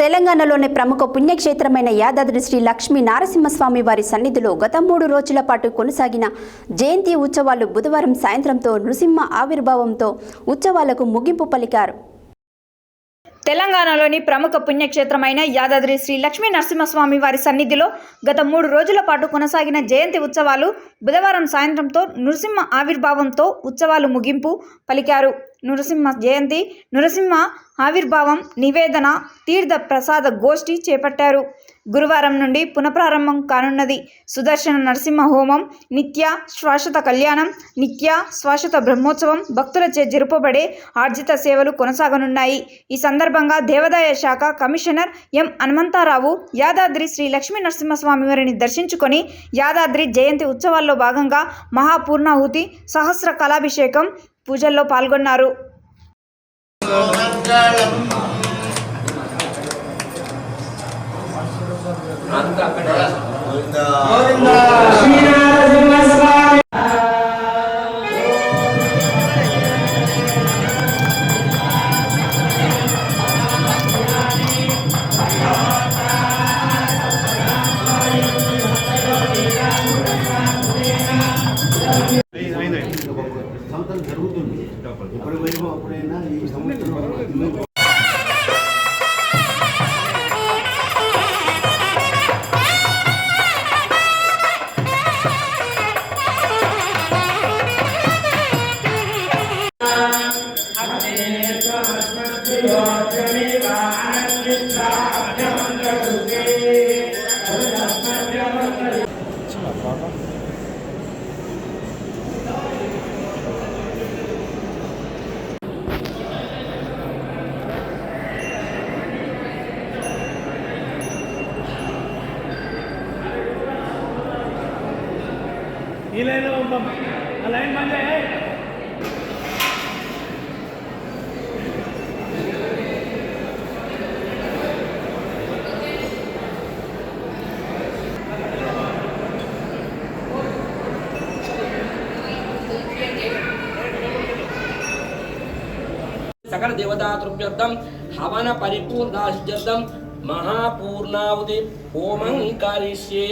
తెలంగాణలోని ప్రముఖ పుణ్యక్షేత్రమైన యాదాద్రి శ్రీ లక్ష్మీ నారసింహస్వామి వారి సన్నిధిలో గత మూడు రోజుల పాటు కొనసాగిన జయంతి ఉత్సవాలు బుధవారం సాయంత్రంతో నృసింహ ఆవిర్భావంతో ఉత్సవాలకు ముగింపు పలికారు. తెలంగాణలోని ప్రముఖ పుణ్యక్షేత్రమైన యాదాద్రి శ్రీ లక్ష్మీ నరసింహస్వామి వారి సన్నిధిలో గత మూడు రోజుల పాటు కొనసాగిన జయంతి ఉత్సవాలు బుధవారం సాయంత్రంతో నృసింహ ఆవిర్భావంతో ఉత్సవాలు ముగింపు పలికారు. నృసింహ జయంతి నృసింహ ఆవిర్భావం నివేదన తీర్థ ప్రసాద గోష్ఠి చేపట్టారు. గురువారం నుండి పునఃప్రారంభం కానున్నది. సుదర్శన నరసింహ హోమం నిత్య శాశ్వత కళ్యాణం నిత్య శాశ్వత బ్రహ్మోత్సవం భక్తులచే జరుపబడే ఆర్జిత సేవలు కొనసాగనున్నాయి. ఈ సందర్భంగా దేవాదాయ శాఖ కమిషనర్ ఎం హనుమంతారావు యాదాద్రి శ్రీ లక్ష్మీ నరసింహస్వామి వారిని దర్శించుకొని యాదాద్రి జయంతి ఉత్సవాల్లో భాగంగా మహాపూర్ణాహుతి సహస్ర కళాభిషేకం పూజల్లో పాల్గొన్నారు. జరుగుతుంది ఎప్పటి వైపు అప్పుడైనా ఈ సంవత్సరం ఈ లైన్లో ఉంటాం. ఆ లైన్ బంద్ సకల దేవతాతృప్యర్థం హవన పరిపూర్ణాశ్చర్థం మహాపూర్ణావతి హోమం కరిష్యే.